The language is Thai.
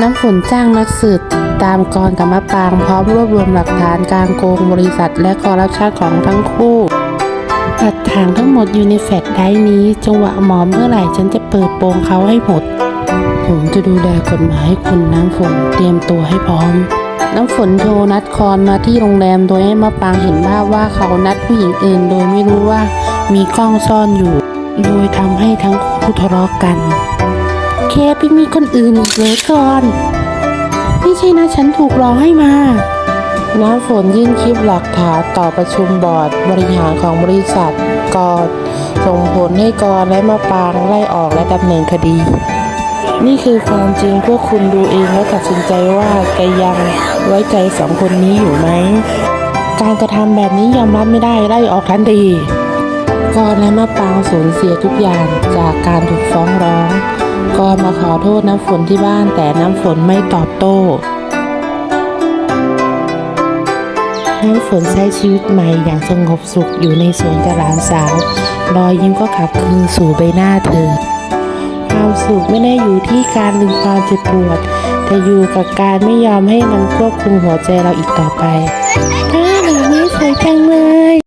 น้ำฝนจ้างนักสืบตามกรกับมะปางพร้อมรวบรวมหลักฐานการโกงบริษัทและคอร์รัปชันของทั้งคู่หลักฐานทั้งหมดอยู่ในแฟลชไดร์นี้ จังหวะหมอเมื่อไหร่ฉันจะเปิดโปงเขาให้หมด ผมจะดูแลกฎหมายให้คุณน้ำฝนเตรียมตัวให้พร้อม น้ำฝนโทรนัดคอนมาที่โรงแรมโดยให้มะปางเห็นภาว่าเขานัดผู้หญิงอื่นโดยไม่รู้ว่ามีกล้องซ่อนอยู่ โดยทำให้ทั้งคู่ทะเลาะกัน เคไปมีคนอื่นอีกเลยก่อน ไม่ใช่นะฉันถูกหลอกให้มา น้ำฝนยื่นคลิปหลักฐานต่อประชุมบอร์ดบริหารของบริษัทกอดส่งผลให้กรและมาปรางไล่ออกและดำเนินคดี นี่คือความจริงพวกคุณดูเองแล้วตัดสินใจว่าจะยังไว้ใจสองคนนี้อยู่ไหม การกระทำแบบนี้ยอมรับไม่ได้ไล่ออกทันทีกรและมะปรางสูญเสียทุกอย่างจากการถูกฟ้องร้อง กรมาขอโทษน้ำฝนที่บ้านแต่น้ำฝนไม่ตอบโต้น้ำฝนใช้ชีวิตใหม่อย่างสงบสุขอยู่ในสวนกับหลานสาว รอยยิ้มก็กลับคืนสู่ใบหน้าเธอ ความสุขไม่ได้อยู่ที่การลืมความเจ็บปวด แต่อยู่กับการไม่ยอมให้มันควบคุมหัวใจเราอีกต่อไป